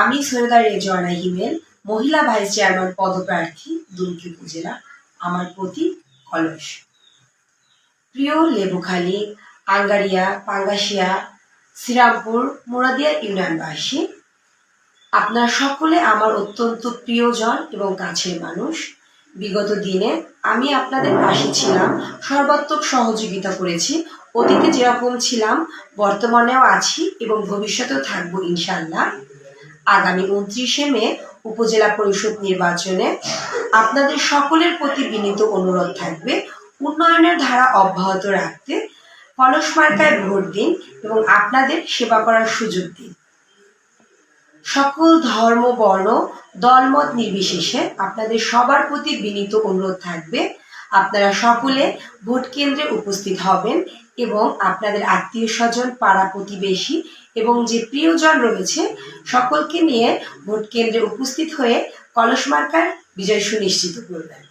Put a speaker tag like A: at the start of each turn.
A: আমি সরদার রেজওয়ানা হিমেল, মহিলা vice chairman পদপ্রার্থী দুর্গী উপজেলা, আমার প্রতি কলস। প্রিয় লেবুখালী, আঙ্গারিয়া, পাঙ্গাসিয়া, শ্রীরামপুর, মোরাদিয়া ইউনিয়নবাসী, আপনার সকলে আমার অত্যন্ত প্রিয়জন এবং কাছের মানুষ। বিগত দিনে আমি আপনাদের পাশে ছিলাম, সর্বাত্মক সহযোগিতা করেছি অতীতে যেরকম ছিলাম, বর্তমানেও আছি এবং ভবিষ্যতেও থাকব ইনশাল্লাহ আগামী উনত্রিশে মে উপজেলা পরিষদ নির্বাচনে আপনাদের সকলের প্রতি বিনীত অনুরোধ থাকবে, উন্নয়নের ধারা অব্যাহত রাখতে কলস মার্কায় ভোট দিন এবং আপনাদের সেবা করার সুযোগ দিন। সকল ধর্ম, বর্ণ, দলমত নির্বিশেষে আপনাদের সবার প্রতি বিনীত অনুরোধ থাকবে। আপনারা সকলে ভোট কেন্দ্রে উপস্থিত হবেন এবং আপনাদের আত্মীয় স্বজন, পাড়া প্রতিবেশী এবং যে প্রিয়জন রয়েছে সকলকে নিয়ে ভোট কেন্দ্রে উপস্থিত হয়ে কলস মার্কার বিজয় সুনিশ্চিত করবেন।